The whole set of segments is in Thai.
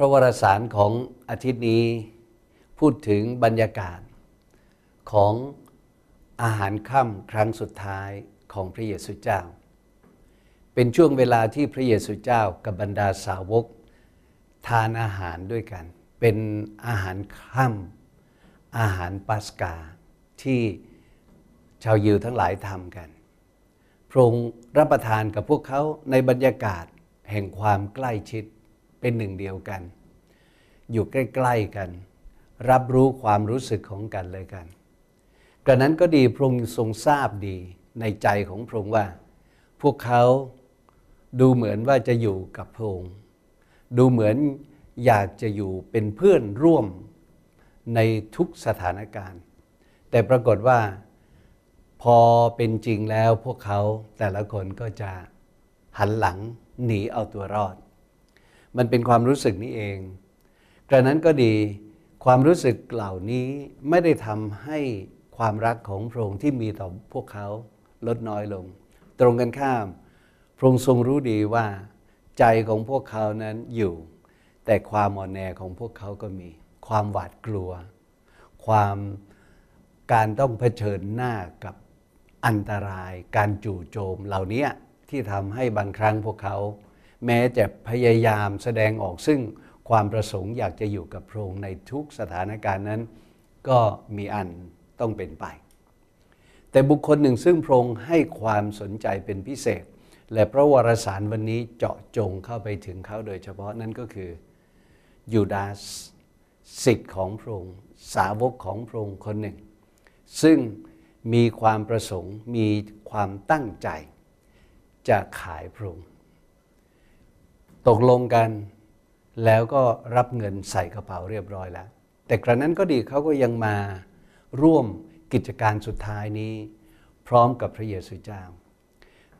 ระวรสารของอาทิตย์นี้พูดถึงบรรยากาศของอาหารค่ำครั้งสุดท้ายของพระเยซูเจ้า เป็นช่วงเวลาที่พระเยซูเจ้ากับบรรดาสาวก ทานอาหารด้วยกัน เป็นอาหารค่ำอาหารปัสกา ที่ชาวยิวทั้งหลายทำกัน พระองค์รับประทานกับพวกเขาในบรรยากาศแห่งความใกล้ชิด เป็นหนึ่งเดียวกัน อยู่ใกล้ๆกัน รับรู้ความรู้สึกของกันเลยกันกระนั้นก็ดีพระองค์ทรงทราบดีในใจของพระองค์ว่า พวกเขาดูเหมือนว่าจะอยู่กับพระองค์ดูเหมือนอยากจะอยู่เป็นเพื่อนร่วมในทุกสถานการณ์ แต่ปรากฏว่าพอเป็นจริงแล้วพวกเขาแต่ละคนก็จะหันหลังหนีเอาตัวรอด มันเป็นความรู้สึกนี้เอง กระนั้นก็ดีความรู้สึกเหล่านี้ไม่ได้ทำให้ความรักของพระองค์ที่มีต่อพวกเขาลดน้อยลง ตรงกันข้าม พระองค์ทรงรู้ดีว่า ใจของพวกเขานั้นอยู่ แต่ความอ่อนแอของพวกเขาก็มี ความหวาดกลัว ความการต้องเผชิญหน้ากับอันตราย การจู่โจมเหล่านี้ที่ทำให้บางครั้งพวกเขา แม้จะพยายามแสดงออกซึ่งความประสงค์อยากจะอยู่กับพระองค์ในทุกสถานการณ์นั้น ก็มีอันต้องเป็นไป แต่บุคคลหนึ่งซึ่งพระองค์ให้ความสนใจเป็นพิเศษ และพระวรสารวันนี้เจาะจงเข้าไปถึงเขาโดยเฉพาะนั่นก็คือยูดาสสิทธิ์ของพระองค์สาวกของพระองค์คนหนึ่ง ซึ่งมีความประสงค์มีความตั้งใจจะขายพระองค์ ตกลงกัน แล้วก็รับเงินใส่กระเป๋าเรียบร้อยแล้ว แต่กระนั้นก็ดีเขาก็ยังมาร่วมกิจการสุดท้ายนี้ พร้อมกับพระเยซูเจ้า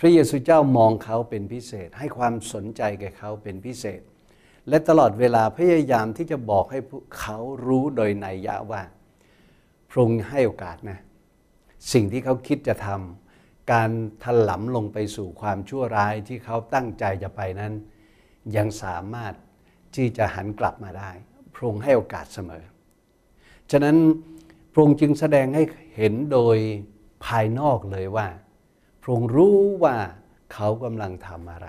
พระเยซูเจ้ามองเขาเป็นพิเศษ ให้ความสนใจแก่เขาเป็นพิเศษ และตลอดเวลาพยายามที่จะบอกให้เขารู้โดยในยะว่าพระองค์ให้โอกาสนะสิ่งที่เขาคิดจะทำการถลำลงไปสู่ความชั่วร้ายที่เขาตั้งใจจะไปนั้น ยังสามารถที่จะหันกลับมาได้ พระองค์ให้โอกาสเสมอ ฉะนั้นพระองค์จึงแสดงให้เห็นโดยภายนอกเลยว่า พระองค์รู้ว่าเขากำลังทำอะไร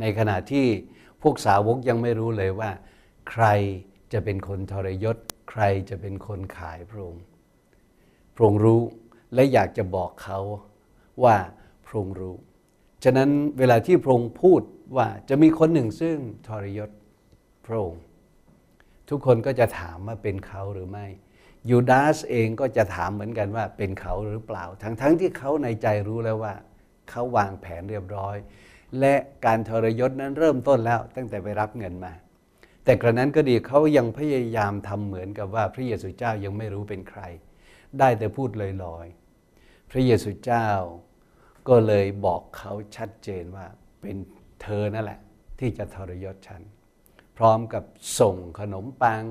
ในขณะที่พวกสาวกยังไม่รู้เลยว่า ใครจะเป็นคนทรยศ ใครจะเป็นคนขายพระองค์ พระองค์รู้และอยากจะบอกเขาว่าพระองค์รู้ ฉะนั้นเวลาที่พระองค์พูดว่าจะมีคนหนึ่งซึ่งทรยศพระองค์ทุกคนก็จะถามว่าเป็นเขาหรือไม่ยูดาสเองก็จะถามเหมือนกันว่าเป็นเขาหรือเปล่า ทั้งๆทที่เขาในใจรู้แล้วว่า เขาวางแผนเรียบร้อย และการทรยศนั้นเริ่มต้นแล้วตั้งแต่ไปรับเงินมา แต่กระนั้นก็ดีเขายังพยายามทำเหมือนกับว่าพระเยซูเจ้ายังไม่รู้เป็นใคร ได้แต่พูดลอยๆ พระเยซูเจ้า ก็เลยบอกเขาชัดเจนว่าเป็นเธอนั่นแหละ ที่จะทรยศฉัน พร้อมกับส่งขนมปัง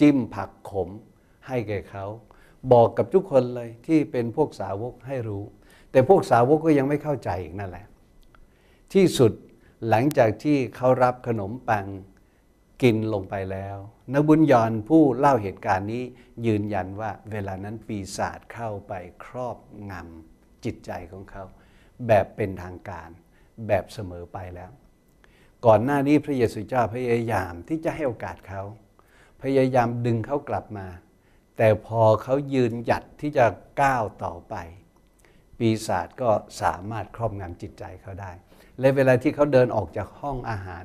จิ้มผักขมให้แก่เขาบอกกับทุกคนเลยที่เป็นพวกสาวกให้รู้ แต่พวกสาวกก็ยังไม่เข้าใจอีกนั่นแหละ ที่สุดหลังจากที่เขารับขนมปังกินลงไปแล้วนบุญยอนผู้เล่าเหตุการณ์นี้ยืนยันว่าเวลานั้นปีศาจเข้าไปครอบงำจิตใจของเขา แบบเป็นทางการ แบบเสมอไปแล้ว ก่อนหน้านี้พระเยซูเจ้าพยายามที่จะให้โอกาสเขา พยายามดึงเขากลับมา แต่พอเขายืนหยัดที่จะก้าวต่อไป ปีศาจก็สามารถครอบงำจิตใจเขาได้ และเวลาที่เขาเดินออกจากห้องอาหาร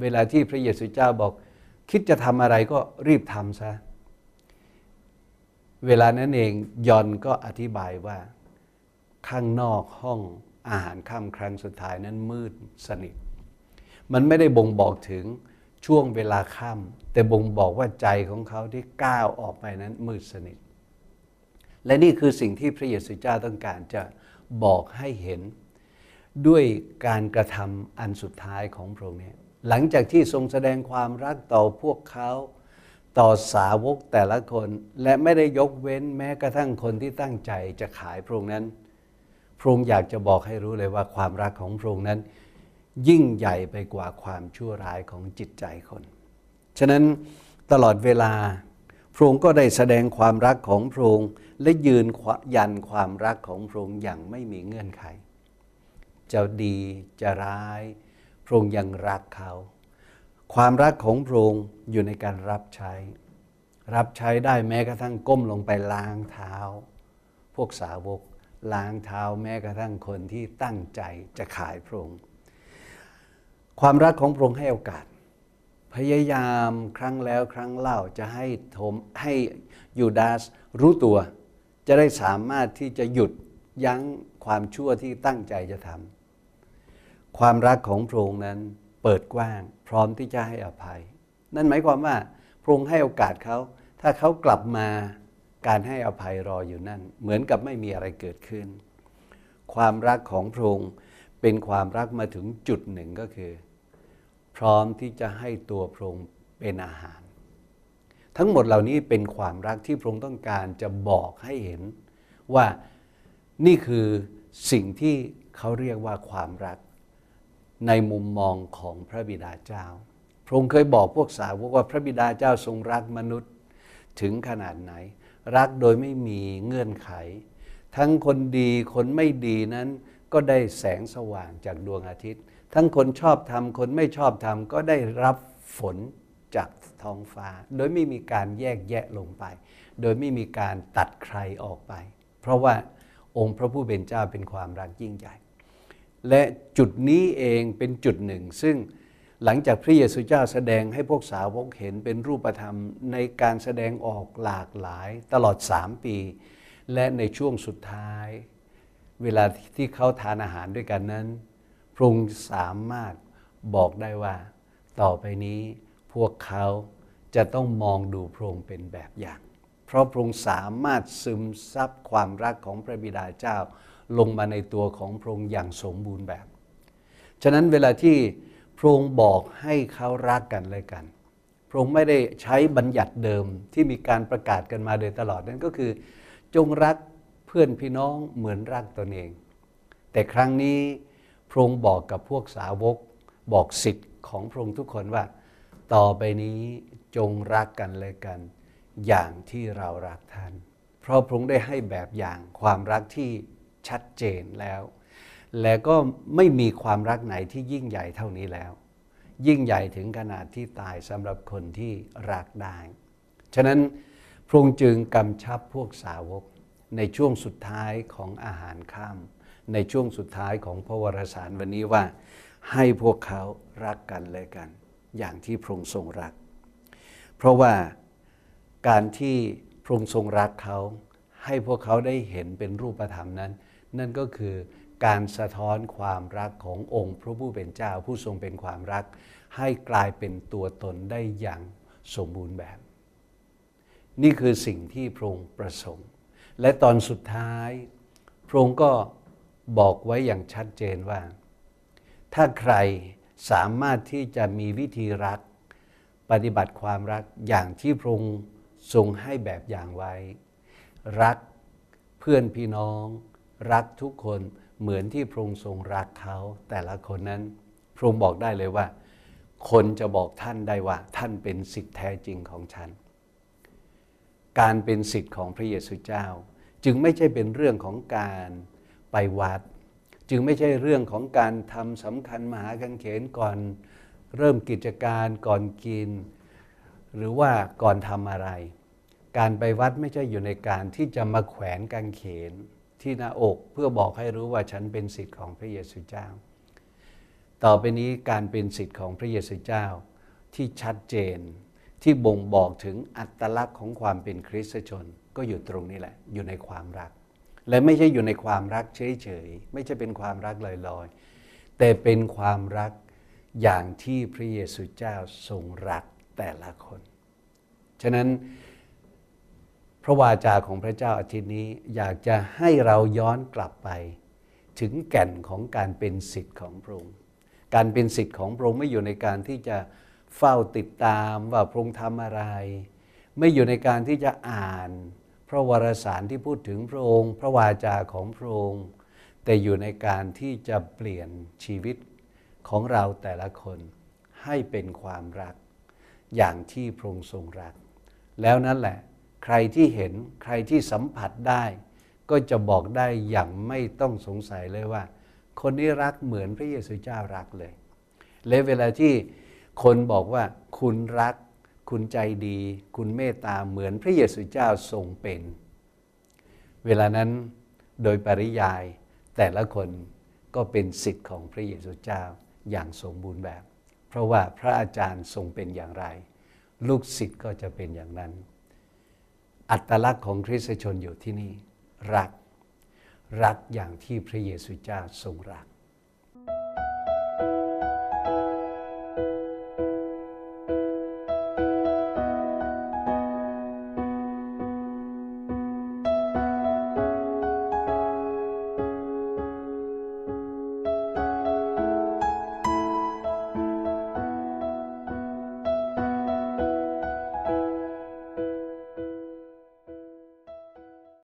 เวลาที่พระเยซูเจ้าบอกคิดจะทำอะไรก็รีบทำซะ เวลานั้นเองยอนก็อธิบายว่า ข้างนอกห้องอาหารค่ำครั้งสุดท้ายนั้นมืดสนิท มันไม่ได้บ่งบอกถึงช่วงเวลาค่ำแต่บ่งบอกว่าใจของเขาที่ก้าวออกไปนั้นมืดสนิท และนี่คือสิ่งที่พระเยซูเจ้าต้องการจะบอกให้เห็น ด้วยการกระทำอันสุดท้ายของพระองค์เนี่ยหลังจากที่ทรงแสดงความรักต่อพวกเขาต่อสาวกแต่ละคน และไม่ได้ยกเว้นแม้กระทั่งคนที่ตั้งใจจะขายพระองค์นั้น พระองค์อยากจะบอกให้รู้เลยว่าความรักของพระองค์นั้น ยิ่งใหญ่ไปกว่าความชั่วร้ายของจิตใจคน ฉะนั้นตลอดเวลาพระองค์ก็ได้แสดงความรักของพระองค์และยืนยันความรักของพระองค์อย่างไม่มีเงื่อนไข จะดีจะร้ายพระองค์ยังรักเขา ความรักของพระองค์อยู่ในการรับใช้ รับใช้ได้แม้กระทั่งก้มลงไปล้างเท้า พวกสาวก ล้างเท้าแม้กระทั่งคนที่ตั้งใจจะขายพระองค์ ความรักของพระองค์ให้โอกาส พยายามครั้งแล้วครั้งเล่าจะให้ทมให้ยูดาสรู้ตัว จะได้สามารถที่จะหยุดยั้งความชั่วที่ตั้งใจจะทำความรักของพระองค์นั้นเปิดกว้างพร้อมที่จะให้อภัย นั่นหมายความว่าพระองค์ให้โอกาสเขา ถ้าเขากลับมา การให้อภัยรออยู่นั่น เหมือนกับไม่มีอะไรเกิดขึ้น ความรักของพระองค์เป็นความรักมาถึงจุดหนึ่งก็คือ พร้อมที่จะให้ตัวพระองค์เป็นอาหาร ทั้งหมดเหล่านี้เป็นความรักที่พระองค์ต้องการจะบอกให้เห็น ว่านี่คือสิ่งที่เขาเรียกว่าความรักในมุมมองของพระบิดาเจ้า พระองค์เคยบอกพวกสาวกว่าพระบิดาเจ้าทรงรักมนุษย์ถึงขนาดไหน รักโดยไม่มีเงื่อนไข ทั้งคนดีคนไม่ดีนั้นก็ได้แสงสว่างจากดวงอาทิตย์ ทั้งคนชอบทำคนไม่ชอบทำก็ได้รับฝนจากท้องฟ้า โดยไม่มีการแยกแยะลงไป โดยไม่มีการตัดใครออกไป เพราะว่าองค์พระผู้เป็นเจ้าเป็นความรักยิ่งใหญ่ และจุดนี้เองเป็นจุดหนึ่ง ซึ่ง หลังจากพระเยซูเจ้าแสดงให้พวกสาวกเห็นเป็นรูปธรรมในการแสดงออกหลากหลายตลอดสามปี และในช่วงสุดท้าย เวลาที่เขาทานอาหารด้วยกันนั้น พระองค์สามารถบอกได้ว่า ต่อไปนี้พวกเขาจะต้องมองดูพระองค์เป็นแบบอย่าง เพราะพระองค์สามารถซึมซับความรักของพระบิดาเจ้าลงมาในตัวของพระองค์อย่างสมบูรณ์แบบ ฉะนั้นเวลาที่ พระองค์บอกให้เขารักกันเลยกัน พระองค์ไม่ได้ใช้บัญญัติเดิมที่มีการประกาศกันมาโดยตลอดนั่นก็คือ จงรักเพื่อนพี่น้องเหมือนรักตนเอง แต่ครั้งนี้พระองค์บอกกับพวกสาวก บอกสิทธิ์ของพระองค์ทุกคนว่า ต่อไปนี้จงรักกันเลยกัน อย่างที่เรารักท่าน เพราะพระองค์ได้ให้แบบอย่างความรักที่ชัดเจนแล้ว และก็ไม่มีความรักไหนที่ยิ่งใหญ่เท่านี้แล้ว ยิ่งใหญ่ถึงขนาดที่ตายสำหรับคนที่รักได้ ฉะนั้นพระองค์จึงกำชับพวกสาวกในช่วงสุดท้ายของอาหารข้ามในช่วงสุดท้ายของพระวรสารวันนี้ว่า ให้พวกเขารักกันเลยกัน อย่างที่พระองค์ทรงรัก เพราะว่าการที่พระองค์ทรงรักเขา ให้พวกเขาได้เห็นเป็นรูปธรรมนั้น นั่นก็คือ การสะท้อนความรักขององค์พระผู้เป็นเจ้าผู้ทรงเป็นความรัก ให้กลายเป็นตัวตนได้อย่างสมบูรณ์แบบ นี่คือสิ่งที่พระองค์ประสงค์ และตอนสุดท้ายพระองค์ก็บอกไว้อย่างชัดเจนว่า ถ้าใครสามารถที่จะมีวิธีรัก ปฏิบัติความรักอย่างที่พระองค์ทรงให้แบบอย่างไว้ รักเพื่อนพี่น้อง รักทุกคน เหมือนที่พระองค์ทรงรักเขาแต่ละคนนั้นพระองค์บอกได้เลยว่า คนจะบอกท่านได้ว่า ท่านเป็นสิทธิแท้จริงของฉัน การเป็นสิทธิ์ของพระเยซูเจ้า จึงไม่ใช่เป็นเรื่องของการไปวัด จึงไม่ใช่เรื่องของการทำสำคัญมหากังเขนก่อนเริ่มกิจการก่อนกิน หรือว่าก่อนทำอะไร การไปวัดไม่ใช่อยู่ในการที่จะมาแขวนกางเขน ที่หน้าอกเพื่อบอกให้รู้ว่าฉันเป็นสิทธิ์ของพระเยซูเจ้า ต่อไปนี้การเป็นสิทธิ์ของพระเยซูเจ้าที่ชัดเจนที่บ่งบอกถึงอัตลักษณ์ของความเป็นคริสตชน ก็อยู่ตรงนี้แหละ อยู่ในความรัก และไม่ใช่อยู่ในความรักเฉยๆไม่ใช่เป็นความรักลอยๆแต่เป็นความรักอย่างที่พระเยซูเจ้าทรงรักแต่ละคน ฉะนั้น พระวาจาของพระเจ้าอาทิตย์นี้อยากจะให้เราย้อนกลับไป ถึงแก่นของการเป็นสิทธิ์ของพระองค์การเป็นสิทธิ์ของพระองค์ไม่อยู่ในการที่จะเฝ้าติดตามว่าพระองค์ทำอะไร ไม่อยู่ในการที่จะอ่านพระวรสารที่พูดถึงพระองค์ พระวาจาของพระองค์ แต่อยู่ในการที่จะเปลี่ยนชีวิตของเราแต่ละคนให้เป็นความรัก อย่างที่พระองค์ทรงรัก แล้วนั่นแหละ ใครที่เห็นใครที่สัมผัสได้ ก็จะบอกได้อย่างไม่ต้องสงสัยเลยว่า คนนี้รักเหมือนพระเยซูเจ้ารักเลย และเวลาที่คนบอกว่าคุณรัก คุณใจดี คุณเมตตาเหมือนพระเยซูเจ้าทรงเป็น เวลานั้นโดยปริยายแต่ละคนก็เป็นสิทธิ์ของพระเยซูเจ้าอย่างสมบูรณ์แบบ เพราะว่าพระอาจารย์ทรงเป็นอย่างไร ลูกศิษย์ก็จะเป็นอย่างนั้น อัตลักษณ์ของคริสตชนอยู่ที่นี่ รัก รักอย่างที่พระเยซูเจ้าทรงรัก